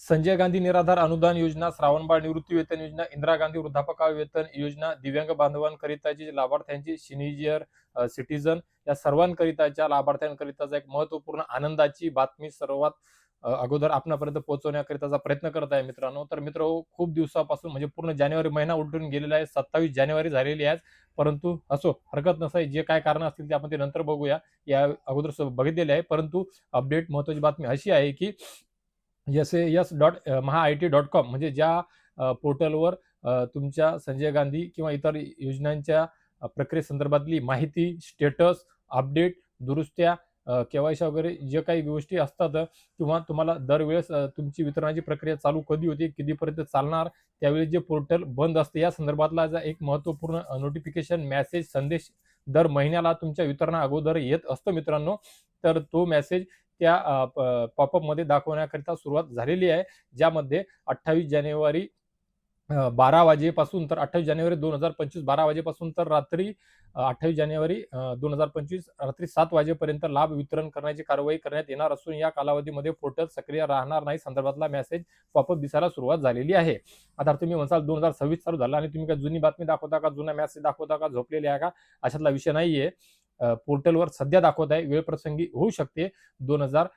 संजय गांधी निराधार अनुदान योजना श्रावणबाळ निवृत्ती वेतन योजना इंदिरा गांधी वृद्धापकाळ वेतन योजना दिव्यांग बांधवांकरिताची लाभार्थ्यांची सिनियर सिटीजन या सर्वांकरिताच्या लाभार्थ्यांकरिताचा एक महत्त्वपूर्ण आनंदाची बातमी सर्वात अगोदर आपणापर्यंत पोहोचवण्याकरिताचा प्रयत्न करत आहे मित्रांनो. तर मित्र हो, खूप दिवसापासून म्हणजे पूर्ण जानेवारी महिना उलटून गेलेला आहे. सत्तावीस जानेवारी झालेली आहे परंतु असो हरकत नसाय जे काय कारण असतील ते आपण ते नंतर बघूया. या अगोदर बघितलेले आहे. परंतु अपडेट महत्वाची बातमी अशी आहे की S S dot Maha I T dot com म्हणजे ज्या पोर्टलवर तुमच्या संजय गांधी किंवा इतर योजनांच्या प्रक्रियेसंदर्भातली माहिती स्टेटस अपडेट दुरुस्त्या केवायशा वगैरे जे काही गोष्टी असतात किंवा तुम्हाला दरवेळेस तुमची वितरणाची प्रक्रिया चालू कधी होते कधीपर्यंत चालणार त्यावेळी जे पोर्टल बंद असते या संदर्भातला एक महत्त्वपूर्ण नोटिफिकेशन मेसेज संदेश दर महिन्याला तुमच्या वितरणा अगोदर येत असतो मित्रांनो तर तो मेसेज त्या पॉपअपमध्ये दाखवण्याकरिता सुरुवात झालेली आहे. ज्यामध्ये अठ्ठावीस जानेवारी बारा वाजेपासून तर अठ्ठावीस जानेवारी दोन हजार पंचवीस बारा वाजेपासून तर रात्री अठ्ठावीस जानेवारी दोन हजार पंचवीस रात्री सात वाजेपर्यंत लाभ वितरण करण्याची कारवाई करण्यात येणार असून या कालावधीमध्ये पोर्टल सक्रिय राहणार नाही संदर्भातला मेसेज पॉपअप दिसायला सुरुवात झालेली आहे. आता तुम्ही म्हणसाल दोन हजार सव्वीस चालू झाला आणि तुम्ही काय जुनी बातमी दाखवता का जुना मेसेज दाखवता का झोपलेले आहे का? अशातला विषय नाहीये. पोर्टलवर सध्या दाखवत आहे. वेळ प्रसंगी होऊ शकते. दोन हजार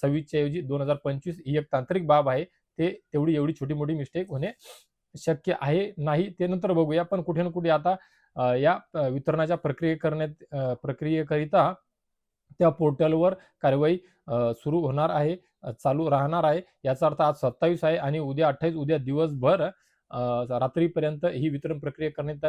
सव्वीसच्या ऐवजी दोन हजार पंचवीस ही एक तांत्रिक बाब आहे. ते तेवढी एवढी छोटी मोठी मिस्टेक होणे शक्य आहे नाही. ते नंतर बघूया. पण कुठे ना कुठे आता या वितरणाच्या प्रक्रिये करण्यात प्रक्रियेकरिता त्या पोर्टलवर कारवाई सुरू होणार आहे चालू राहणार आहे. याचा अर्थ आज सत्तावीस आहे आणि उद्या अठ्ठावीस उद्या दिवसभर रात्रीपर्यंत ही वितरण प्रक्रिया करण्यात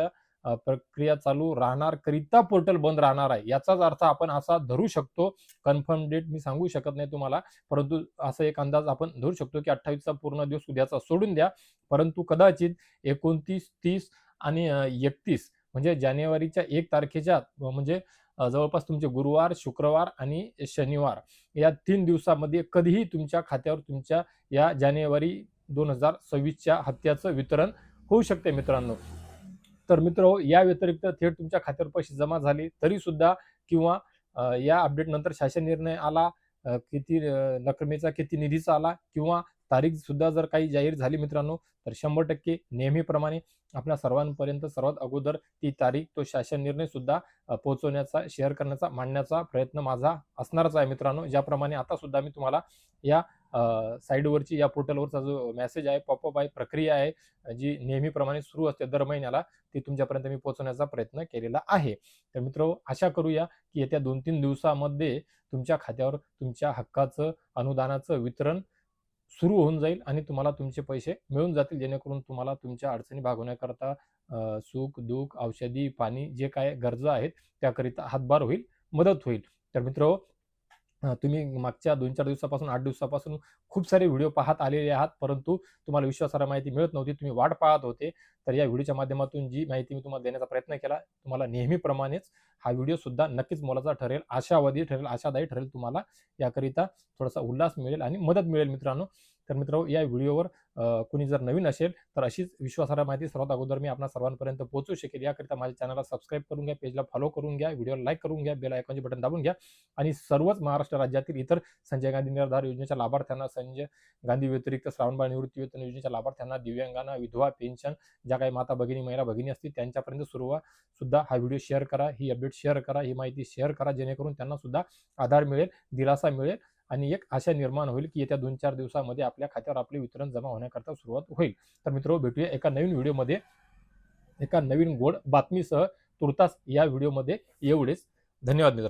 प्रक्रिया चालू राहणार करिता पोर्टल बंद राहणार आहे. याचाच अर्थ आपण असा धरू शकतो कन्फर्म डेट मी सांगू शकत नाही तुम्हाला परंतु असा एक अंदाज आपण धरू शकतो की अठ्ठावीसचा पूर्ण दिवस उद्याचा सोडून द्या. परंतु कदाचित एकोणतीस तीस आणि एकतीस म्हणजे जानेवारीच्या एक तारखेच्या म्हणजे जवळपास तुमचे गुरुवार शुक्रवार आणि शनिवार या तीन दिवसामध्ये कधीही तुमच्या खात्यावर तुमच्या या जानेवारी दोन हजार सव्वीसच्या हप्त्याचं वितरण होऊ शकते मित्रांनो. तर मित्र या व्यतिरिक्त थेट तुमच्या खात्यावर पैसे जमा झाले तरी सुद्धा किंवा या अपडेट नंतर शासन निर्णय आला किती रकमेचा किती निधीचा आला किंवा तारीख सुद्धा जर काही जाहीर झाली मित्रांनो तर शंभर टक्के नेहमीप्रमाणे आपल्या सर्वांपर्यंत सर्वात अगोदर ती तारीख तो शासन निर्णय सुद्धा पोहोचवण्याचा शेअर करण्याचा मांडण्याचा प्रयत्न माझा असणारच आहे मित्रांनो. ज्याप्रमाणे आता सुद्धा मी तुम्हाला या साईडवरची या पोर्टलवरचा जो मेसेज आहे पॉपअप आहे प्रक्रिया आहे जी नेहमीप्रमाणे सुरू असते दर महिन्याला ती तुमच्यापर्यंत मी पोहोचवण्याचा प्रयत्न केलेला आहे. तर मित्र आशा करूया की येत्या दोन तीन दिवसामध्ये तुमच्या खात्यावर तुमच्या हक्काचं अनुदानाचं वितरण सुरू होऊन जाईल आणि तुम्हाला तुमचे पैसे मिळून जातील जेणेकरून तुम्हाला तुमच्या अडचणी भागवण्याकरता सुख दुःख औषधी पाणी जे काय गरजा आहेत त्याकरिता हातभार होईल मदत होईल. तर मित्र तुम्ही मागच्या दोन चार दिवसापासून आठ दिवसापासून खूप सारे व्हिडिओ पाहत आलेले आहात परंतु तुम्हाला विश्वासार्ह माहिती मिळत नव्हती. तुम्ही वाट पाहत होते. तर या व्हिडिओच्या माध्यमातून जी माहिती मी तुम्हाला देण्याचा प्रयत्न केला तुम्हाला नेहमीप्रमाणेच हा व्हिडिओ सुद्धा नक्कीच मोलाचा ठरेल आशावादी ठरेल आशादायी ठरेल तुम्हाला. याकरिता थोडासा उल्हास मिळेल आणि मदत मिळेल मित्रांनो. तर मित्र या व्हिडिओवर कुणी जर नवीन असेल तर अशीच विश्वासार्ह माहिती सर्वात अगोदर मी आपल्या सर्वांपर्यंत पोहोचू शकेल. याकरिता माझ्या चॅनलला सबस्क्राईब करून घ्या पेजला फॉलो करून घ्या व्हिडिओला लाईक करून घ्या बेल आयकॉनचे बटन दाबून घ्या आणि सर्वच महाराष्ट्र राज्यातील इतर संजय गांधी निराधार योजनेच्या लाभार्थ्यांना संजय गांधी व्यतिरिक्त श्रावणबाळ निवृत्ती वेतन योजनेच्या लाभार्थ्यांना दिव्यांगांना विधवा पेन्शन ज्या काही माता भगिनी महिला भगिनी असतील त्यांच्यापर्यंत सुरुवात सुद्धा हा व्हिडिओ शेअर करा ही अपडेट शेअर करा ही माहिती शेअर करा जेणेकरून त्यांना सुद्धा आधार मिळेल दिलासा मिळेल आणि एक आशा निर्माण होईल की येत्या दोन चार दिवसामध्ये आपल्या खात्यावर आपले वितरण जमा होण्याकरता सुरुवात होईल. तर मित्र भेटूया एका नवीन व्हिडिओमध्ये. एका नवीन गोड बातमीसह तुर्तास या व्हिडिओमध्ये. एवढेच. धन्यवाद मित्र.